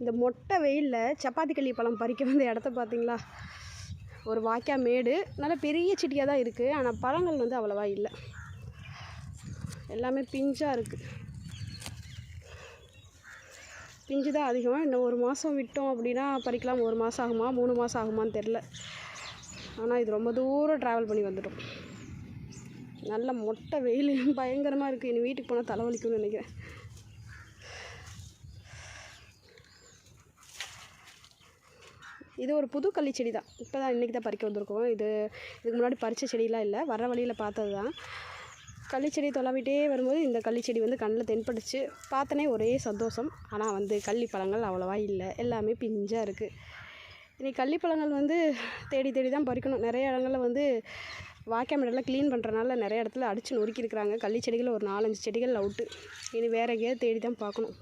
இந்த மொட்டை வெயிலில் சப்பாத்தி கள்ளி பழம் பறிக்க வந்த இடத்த பார்த்தீங்களா ஒரு வாய்க்கால் மேடு. நல்ல பெரிய செடியாக தான் இருக்குது ஆனால் பழங்கள் வந்து அவ்வளவா இல்லை. எல்லாமே பிஞ்சாக இருக்குது பிஞ்சு தான் அதிகம். இன்னும் ஒரு மாதம் விட்டோம் அப்படின்னா பறிக்கலாம். ஒரு மாதம் ஆகுமா? மூணு மாதம் ஆகுமான்னு தெரில ஆனால் இது ரொம்ப தூரம் ட்ராவல் பண்ணி வந்துட்டோம். நல்ல மொட்டை வெயில். பயங்கரமாக இருக்குது இனி வீட்டுக்கு போனால் தலைவலிக்கும்னு நினைக்கிறேன். இது ஒரு புது கள்ளி செடி தான். இப்போ தான் இன்றைக்கி தான் பறிக்க வந்திருக்கோம். இது இதுக்கு முன்னாடி பறித்த செடியெலாம் இல்லை. வர வழியில் பார்த்தது தான். கள்ளிச்செடி தொலாவிட்டே வரும்போது இந்த கள்ளிச்செடி வந்து கண்ணில் தென்பட்டுச்சு. பார்த்தனே ஒரே சந்தோஷம். ஆனால் வந்து கள்ளி பழங்கள் அவ்வளோவா இல்லை. எல்லாமே பிஞ்சாக இருக்குது இன்றைக்கி கள்ளி பழங்கள் வந்து தேடி தேடி தான் பறிக்கணும். நிறைய இடங்களில் வந்து வாய்க்கால் இடம்லாம் க்ளீன் பண்ணுறனால நிறைய இடத்துல அடித்து நொறுக்கியிருக்கிறாங்க கள்ளி செடிகள் ஒரு நாலஞ்சு செடிகள் அவுட்டு இனி வேறு எங்கேயாவது தேடி தான் பார்க்கணும்.